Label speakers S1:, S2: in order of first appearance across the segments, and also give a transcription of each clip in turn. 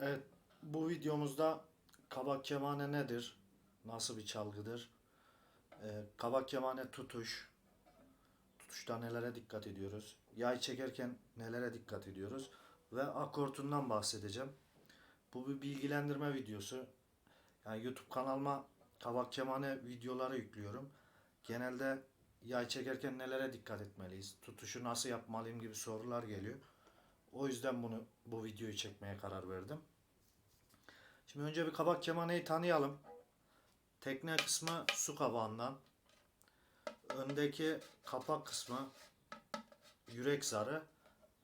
S1: Evet, bu videomuzda kabak kemane nedir? Nasıl bir çalgıdır? Ee, kabak kemane tutuş. Tutuşta nelere dikkat ediyoruz? Yay çekerken nelere dikkat ediyoruz? Ve akortundan bahsedeceğim. Bu bir bilgilendirme videosu. Yani YouTube kanalıma kabak kemane videoları yüklüyorum. Genelde yay çekerken nelere dikkat etmeliyiz? Tutuşu nasıl yapmalıyım gibi sorular geliyor. O yüzden bunu bu videoyu çekmeye karar verdim. Şimdi önce bir kabak kemaneyi tanıyalım. Tekne kısmı su kabağından. Öndeki kapak kısmı yürek zarı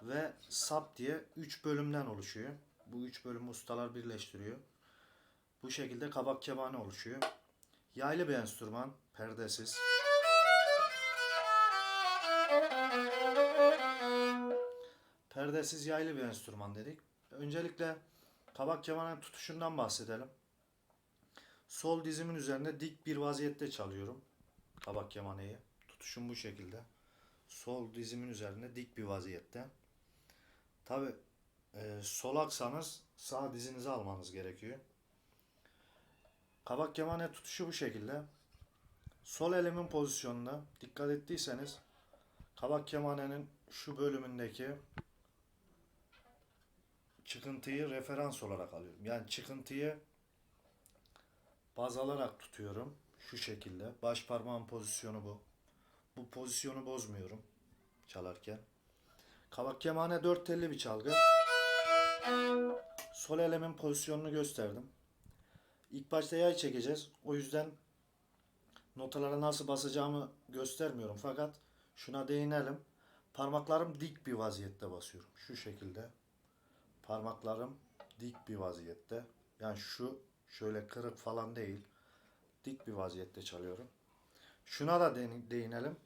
S1: ve sap diye 3 bölümden oluşuyor. Bu 3 bölümü ustalar birleştiriyor. Bu şekilde kabak kemane oluşuyor. Yaylı bir enstrüman, perdesiz. Perdesiz yaylı bir enstrüman dedik. Öncelikle kabak kemanın tutuşundan bahsedelim. Sol dizimin üzerinde dik bir vaziyette çalıyorum kabak kemaneyi. Tutuşum bu şekilde. Sol dizimin üzerinde dik bir vaziyette. Tabi e, solaksanız sağ dizinizi almanız gerekiyor. Kabak kemane tutuşu bu şekilde. Sol elimin pozisyonuna dikkat ettiyseniz kabak kemanenin şu bölümündeki çıkıntıyı referans olarak alıyorum. Yani çıkıntıyı baz alarak tutuyorum. Şu şekilde. Baş parmağın pozisyonu bu. Bu pozisyonu bozmuyorum çalarken. Kabak kemane dört telli bir çalgı. Sol elimin pozisyonunu gösterdim. İlk başta yay çekeceğiz. O yüzden notalara nasıl basacağımı göstermiyorum. Fakat şuna değinelim. Parmaklarım dik bir vaziyette basıyorum. Şu şekilde. Parmaklarım dik bir vaziyette. Yani şu şöyle kırık falan değil. Dik bir vaziyette çalıyorum. Şuna da değin- değinelim.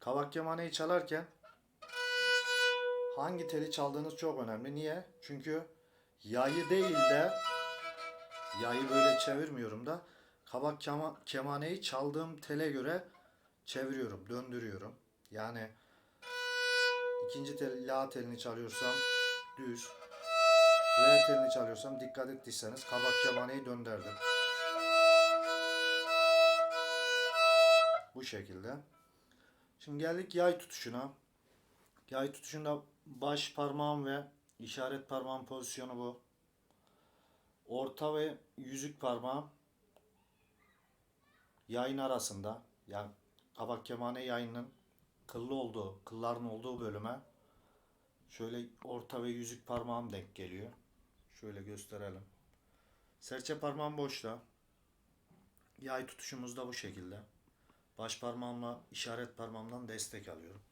S1: Kavak kemaneyi çalarken hangi teli çaldığınız çok önemli. Niye? Çünkü yayı değil de yayı böyle çevirmiyorum da kabak kema- kemaneyi çaldığım tele göre çeviriyorum, döndürüyorum. Yani ikinci tel, la telini çalıyorsam düz, re telini çalıyorsam dikkat ettiyseniz kabak kemaneyi döndürdüm. Bu şekilde. Şimdi geldik yay tutuşuna. Yay tutuşunda baş parmağım ve işaret parmağım pozisyonu bu. Orta ve yüzük parmağım yayın arasında. Yani kabak kemane yayının kıllı olduğu, kılların olduğu bölüme şöyle orta ve yüzük parmağım denk geliyor. Şöyle gösterelim. Serçe parmağım boşta. Yay tutuşumuz da bu şekilde. Baş parmağımla işaret parmağımdan destek alıyorum.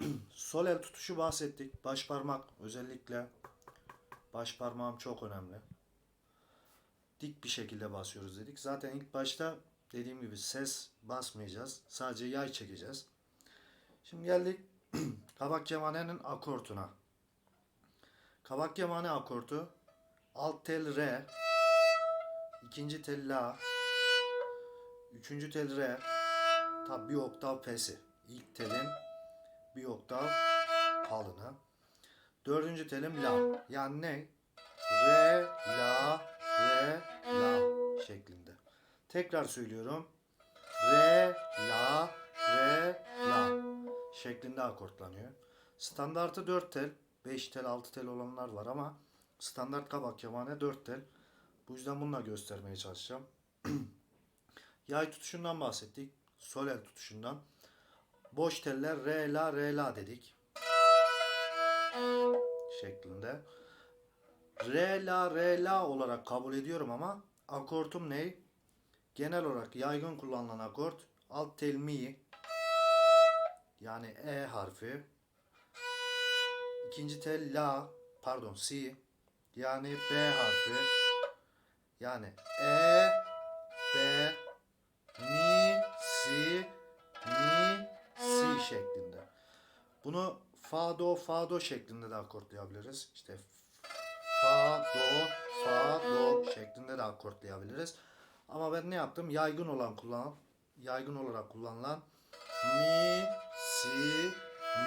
S1: Sol el tutuşu bahsettik. Baş parmak özellikle baş parmağım çok önemli. Dik bir şekilde basıyoruz dedik. Zaten ilk başta dediğim gibi ses basmayacağız. Sadece yay çekeceğiz. Şimdi geldik kabak kemanenin akortuna. Kabak kemane akortu alt tel re, ikinci tel la, üçüncü tel re, tabi bir oktav pesi. İlk telin bir oktav kalını. Dördüncü telim la. Yani ne? Re, la, re, la şeklinde. Tekrar söylüyorum. Re, la, re, la şeklinde akortlanıyor. Standartı 4 tel, 5 tel, 6 tel olanlar var ama standart kabak kemane 4 tel. Bu yüzden bununla göstermeye çalışacağım. Yay tutuşundan bahsettik. Sol el tutuşundan. Boş teller re la re la dedik. Şeklinde. Re la re la olarak kabul ediyorum ama akortum ne? Genel olarak yaygın kullanılan akort alt tel mi yani e harfi. İkinci tel la pardon si yani b harfi. Yani e b mi si mi si şeklinde. Bunu fa do fa do şeklinde de akortlayabiliriz. İşte fa do fa do şeklinde de akortlayabiliriz. Ama ben ne yaptım? Yaygın olan kullan yaygın olarak kullanılan mi si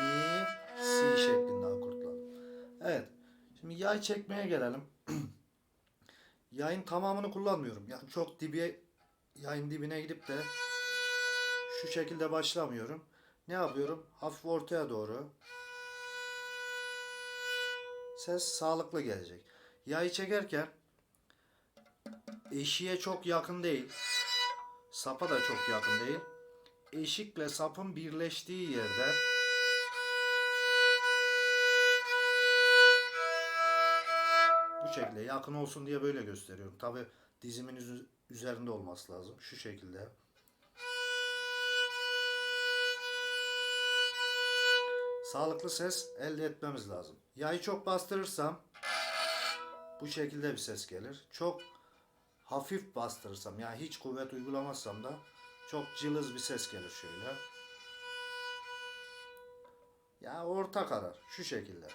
S1: mi si şeklinde akortladım. Evet. Şimdi yay çekmeye gelelim. yayın tamamını kullanmıyorum. Yani çok dibe yayın dibine gidip de şu şekilde başlamıyorum. Ne yapıyorum? Hafif ortaya doğru. Ses sağlıklı gelecek. Yayı çekerken eşiğe çok yakın değil. Sapa da çok yakın değil. Eşikle sapın birleştiği yerde şekilde yakın olsun diye böyle gösteriyorum. Tabi dizimin üzerinde olması lazım. Şu şekilde. Sağlıklı ses elde etmemiz lazım. Yayı çok bastırırsam bu şekilde bir ses gelir. Çok hafif bastırırsam yani hiç kuvvet uygulamazsam da çok cılız bir ses gelir şöyle. Ya orta karar şu şekilde.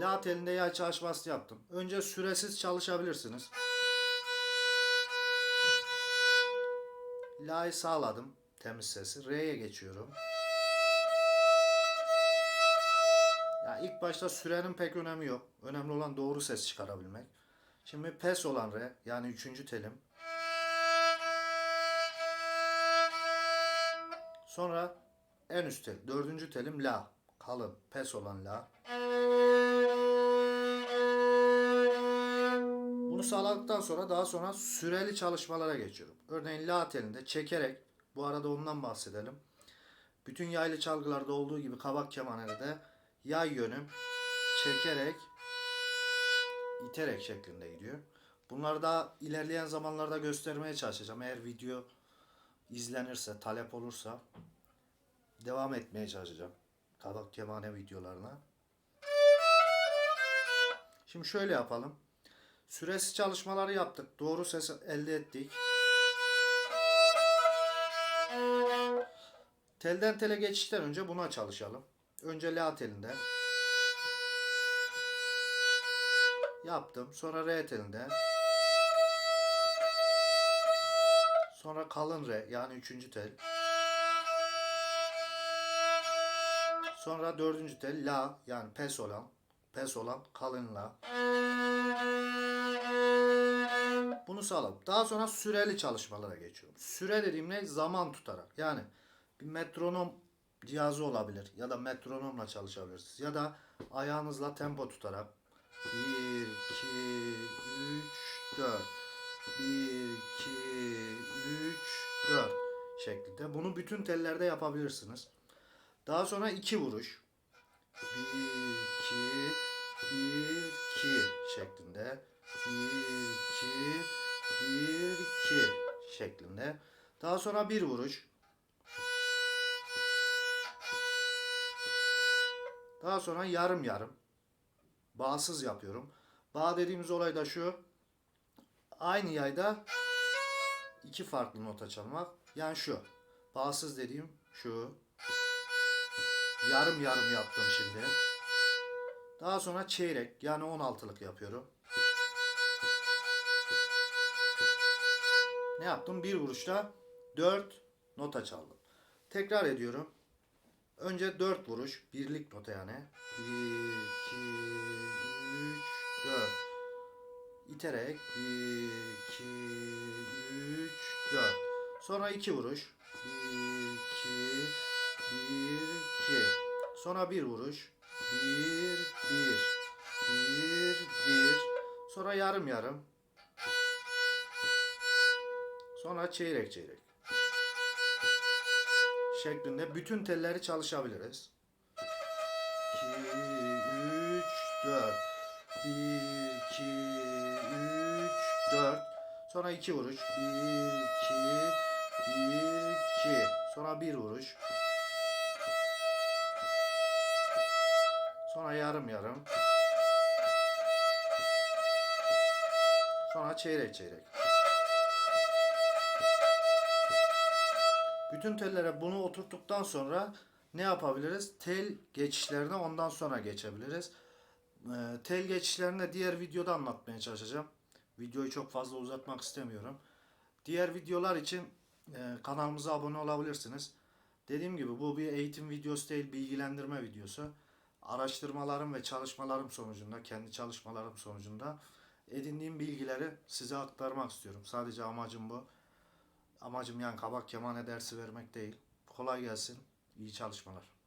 S1: La telinde yay çalışması yaptım. Önce süresiz çalışabilirsiniz. La'yı sağladım. Temiz sesi. Re'ye geçiyorum. Ya ilk başta sürenin pek önemi yok. Önemli olan doğru ses çıkarabilmek. Şimdi pes olan re yani üçüncü telim. Sonra en üst tel. Dördüncü telim la. Kalın. Pes olan la. Bunu sağladıktan sonra daha sonra süreli çalışmalara geçiyorum. Örneğin la telinde çekerek bu arada ondan bahsedelim. Bütün yaylı çalgılarda olduğu gibi kabak kemanede yay yönüm çekerek iterek şeklinde gidiyor. Bunları da ilerleyen zamanlarda göstermeye çalışacağım. Eğer video izlenirse, talep olursa devam etmeye çalışacağım. Kabak kemane videolarına. Şimdi şöyle yapalım. Süresiz çalışmaları yaptık. Doğru ses elde ettik. Telden tele geçişten önce buna çalışalım. Önce la telinde. Yaptım. Sonra re telinde. Sonra kalın re yani üçüncü tel. Sonra dördüncü tel la yani pes olan. Pes olan kalın la. Bunu sağladım. Daha sonra süreli çalışmalara geçiyorum. Süre dediğim ne? Zaman tutarak. Yani bir metronom cihazı olabilir. Ya da metronomla çalışabilirsiniz. Ya da ayağınızla tempo tutarak. 1, 2, 3, 4. 1, 2, 3, 4 şeklinde. Bunu bütün tellerde yapabilirsiniz. Daha sonra iki vuruş. 1, 2, 1, 2 şeklinde. 1, şeklinde. Daha sonra bir vuruş. Daha sonra yarım yarım. Bağsız yapıyorum. Bağ dediğimiz olay da şu. Aynı yayda iki farklı nota çalmak. Yani şu. Bağsız dediğim şu. Yarım yarım yaptım şimdi. Daha sonra çeyrek yani 16'lık yapıyorum. Ne yaptım? Bir vuruşta 4 nota çaldım. Tekrar ediyorum. Önce 4 vuruş. Birlik nota yani. 1, 2, 3, 4. İterek 1, 2, 3, 4. Sonra 2 vuruş. 1, 2, 1, 2. Sonra bir vuruş. 1, 1. 1, 1. Sonra yarım yarım. Sonra çeyrek çeyrek. Şeklinde bütün telleri çalışabiliriz. 2, 3, 4. 1, 2, 3, 4. Sonra iki vuruş. 1, 2, 1, 2. Sonra bir vuruş. Sonra yarım yarım. Sonra çeyrek çeyrek. Bütün tellere bunu oturttuktan sonra ne yapabiliriz? Tel geçişlerine ondan sonra geçebiliriz. Ee, tel geçişlerini diğer videoda anlatmaya çalışacağım. Videoyu çok fazla uzatmak istemiyorum. Diğer videolar için e, kanalımıza abone olabilirsiniz. Dediğim gibi bu bir eğitim videosu değil, bilgilendirme videosu. araştırmalarım ve çalışmalarım sonucunda, kendi çalışmalarım sonucunda edindiğim bilgileri size aktarmak istiyorum. Sadece amacım bu. Amacım yani kabak kemane dersi vermek değil. Kolay gelsin. İyi çalışmalar.